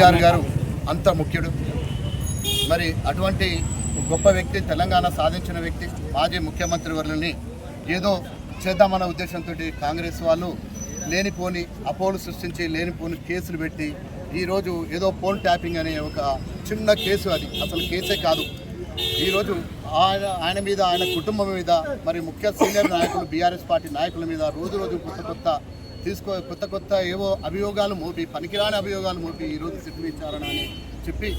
కేసీఆర్ గారు అంత ముఖ్యుడు. మరి అటువంటి గొప్ప వ్యక్తి తెలంగాణ సాధించిన వ్యక్తి మాజీ ముఖ్యమంత్రి వర్లని ఏదో చేద్దామన్న ఉద్దేశంతో కాంగ్రెస్ వాళ్ళు లేనిపోని అపోలు సృష్టించి లేనిపోని కేసులు పెట్టి ఈరోజు ఏదో ఫోన్ ట్యాపింగ్ అనే ఒక చిన్న కేసు అది. అసలు కేసే కాదు. ఈరోజు ఆయన ఆయన మీద ఆయన కుటుంబం మీద మరి ముఖ్య సీనియర్ నాయకులు బీఆర్ఎస్ పార్టీ నాయకుల మీద రోజు రోజు కొత్త కొత్త తీసుకో కొత్త కొత్త ఏవో అభియోగాలు మోపి పనికిరాని అభియోగాలు మోపి ఈరోజు సిట్టు విచారణ అని చెప్పి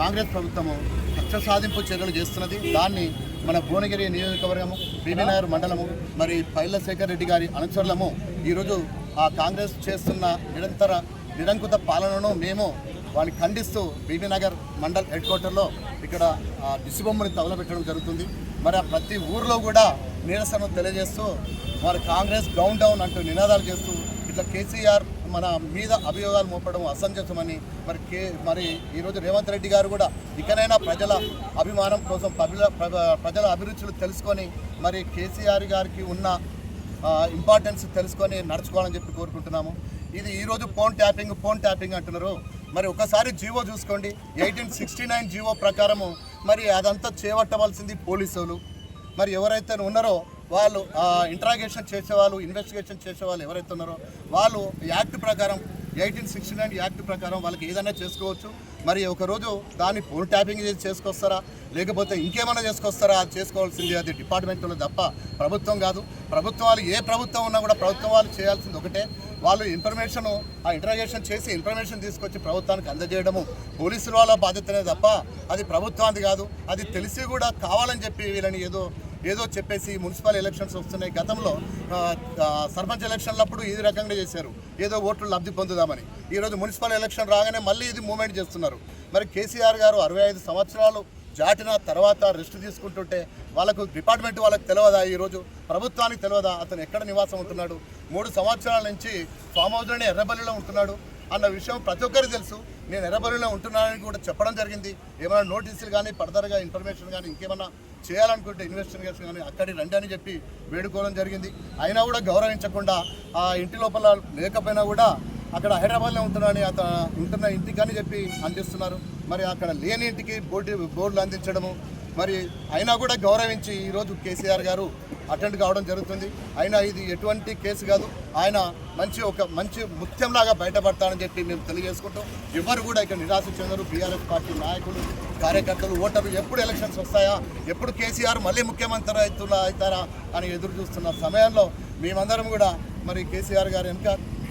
కాంగ్రెస్ ప్రభుత్వము కక్ష సాధింపు చర్యలు చేస్తున్నది. దాన్ని మన భువనగిరి నియోజకవర్గము బీబీనగర్ మండలము మరి పైలశేఖర్ రెడ్డి గారి అనుచరులము ఈరోజు ఆ కాంగ్రెస్ చేస్తున్న నిరంతర నిరంకుత పాలనను మేము వారిని ఖండిస్తూ బీబీనగర్ మండల్ హెడ్ క్వార్టర్లో ఇక్కడ ఆ దిశబొమ్మని తగలబెట్టడం జరుగుతుంది. మరి ఆ ప్రతి ఊర్లో కూడా నిరసన తెలియజేస్తూ మరి కాంగ్రెస్ డౌన్ డౌన్ అంటూ నినాదాలు చేస్తూ ఇట్లా కేసీఆర్ మన మీద అభియోగాలు మోపడం అసంజసమని మరి కే మరి ఈరోజు రేవంత్ రెడ్డి గారు కూడా ఇకనైనా ప్రజల అభిమానం కోసం ప్రజల ప్ర- ప్రజల అభిరుచులు తెలుసుకొని మరి కేసీఆర్ గారికి ఉన్న ఇంపార్టెన్స్ తెలుసుకొని నడుచుకోవాలని చెప్పి కోరుకుంటున్నాము. ఇది ఈరోజు ఫోన్ ట్యాపింగ్ ఫోన్ ట్యాపింగ్ అంటున్నారు. మరి ఒకసారి జీవో చూసుకోండి. ఎయిటీన్ సిక్స్టీ నైన్ జీవో ప్రకారము మరి అదంతా చేపట్టవలసింది పోలీసులు. మరి ఎవరైతే ఉన్నారో వాళ్ళు ఇంట్రాగేషన్ చేసేవాళ్ళు ఇన్వెస్టిగేషన్ చేసేవాళ్ళు ఎవరైతే ఉన్నారో వాళ్ళు యాక్ట్ ప్రకారం ఎయిటీన్ సిక్స్టీ నైన్ యాక్ట్ ప్రకారం వాళ్ళకి ఏదైనా చేసుకోవచ్చు. మరి ఒకరోజు దాన్ని ఫోన్ ట్యాపింగ్ చేసి చేసుకొస్తారా? లేకపోతే ఇంకేమైనా చేసుకొస్తారా? అది చేసుకోవాల్సింది అది డిపార్ట్మెంట్లో తప్ప ప్రభుత్వం కాదు. ప్రభుత్వాలు ఏ ప్రభుత్వం ఉన్నా కూడా ప్రభుత్వం వాళ్ళు చేయాల్సింది ఒకటే. వాళ్ళు ఇన్ఫర్మేషన్ ఆ ఇంటరాగేషన్ చేసి ఇన్ఫర్మేషన్ తీసుకొచ్చి ప్రభుత్వానికి అందజేయడము పోలీసుల వాళ్ళ బాధ్యతనే తప్ప అది ప్రభుత్వానికి కాదు. అది తెలిసి కూడా కావాలని చెప్పి వీళ్ళని ఏదో ఏదో చెప్పేసి మున్సిపల్ ఎలక్షన్స్ వస్తున్నాయి. గతంలో సర్పంచ్ ఎలక్షన్లప్పుడు ఇది రకంగా చేశారు. ఏదో ఓట్లు లబ్ధి పొందుదామని. ఈరోజు మున్సిపల్ ఎలక్షన్ రాగానే మళ్ళీ ఇది మూమెంట్ చేస్తున్నారు. మరి కేసీఆర్ గారు అరవై ఐదు సంవత్సరాలు జాటిన తర్వాత రెస్ట్ తీసుకుంటుంటే వాళ్ళకు డిపార్ట్మెంట్ వాళ్ళకి తెలియదా ఈరోజు? ప్రభుత్వానికి తెలియదా? అతను ఎక్కడ నివాసం ఉంటున్నాడు? మూడు సంవత్సరాల నుంచి ఫామ్ హౌస్లోనే ఎర్రబల్లిలో ఉంటున్నాడు. అన్న విషయం ప్రతి ఒక్కరికి తెలుసు. నేను ఎర్రబల్లిలో ఉంటున్నానని కూడా చెప్పడం జరిగింది. ఏమైనా నోటీసులు కానీ ఫర్దర్గా ఇన్ఫర్మేషన్ కానీ ఇంకేమైనా చేయాలనుకుంటే ఇన్వెస్టిగేషన్ కానీ అక్కడికి రండి అని చెప్పి వేడుకోవడం జరిగింది. అయినా కూడా గౌరవించకుండా ఆ ఇంటి లోపల లేకపోయినా కూడా అక్కడ హైదరాబాద్లో ఉంటున్నాడని అతను ఉంటున్న ఇంటికి అని చెప్పి అందిస్తున్నారు. మరి అక్కడ లేని ఇంటికి బోర్డు బోర్డులు అందించడము. మరి అయినా కూడా గౌరవించి ఈరోజు కేసీఆర్ గారు అటెండ్ కావడం జరుగుతుంది. అయినా ఇది ఎటువంటి కేసు కాదు. ఆయన మంచి ఒక మంచి ముత్యంలాగా బయటపడతానని చెప్పి మేము తెలియజేసుకుంటాం ఎవరు కూడా ఇక్కడ నిరాశ చెందరు. బీఆర్ఎస్ పార్టీ నాయకులు కార్యకర్తలు ఓటర్లు ఎప్పుడు ఎలక్షన్స్ వస్తాయా? ఎప్పుడు కేసీఆర్ మళ్ళీ ముఖ్యమంత్రి అవుతున్నా అవుతారా అని ఎదురు చూస్తున్న సమయంలో మేమందరం కూడా మరి కేసీఆర్ గారు వెనుక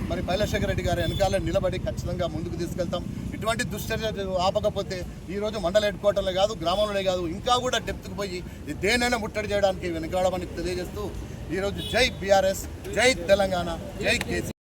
మరి పైలశేఖర రెడ్డి గారి వెనకాల నిలబడి ఖచ్చితంగా ముందుకు తీసుకెళ్తాం. ఇటువంటి దుశ్చర్యలు ఆపకపోతే ఈరోజు మండల హెడ్ క్వార్టర్లే కాదు గ్రామంలోనే కాదు ఇంకా కూడా డెప్త్కి పోయి దేనైనా ముట్టడి చేయడానికి వెనకాడమని తెలియజేస్తూ ఈరోజు జై బీఆర్ఎస్ జై తెలంగాణ జై కేసీ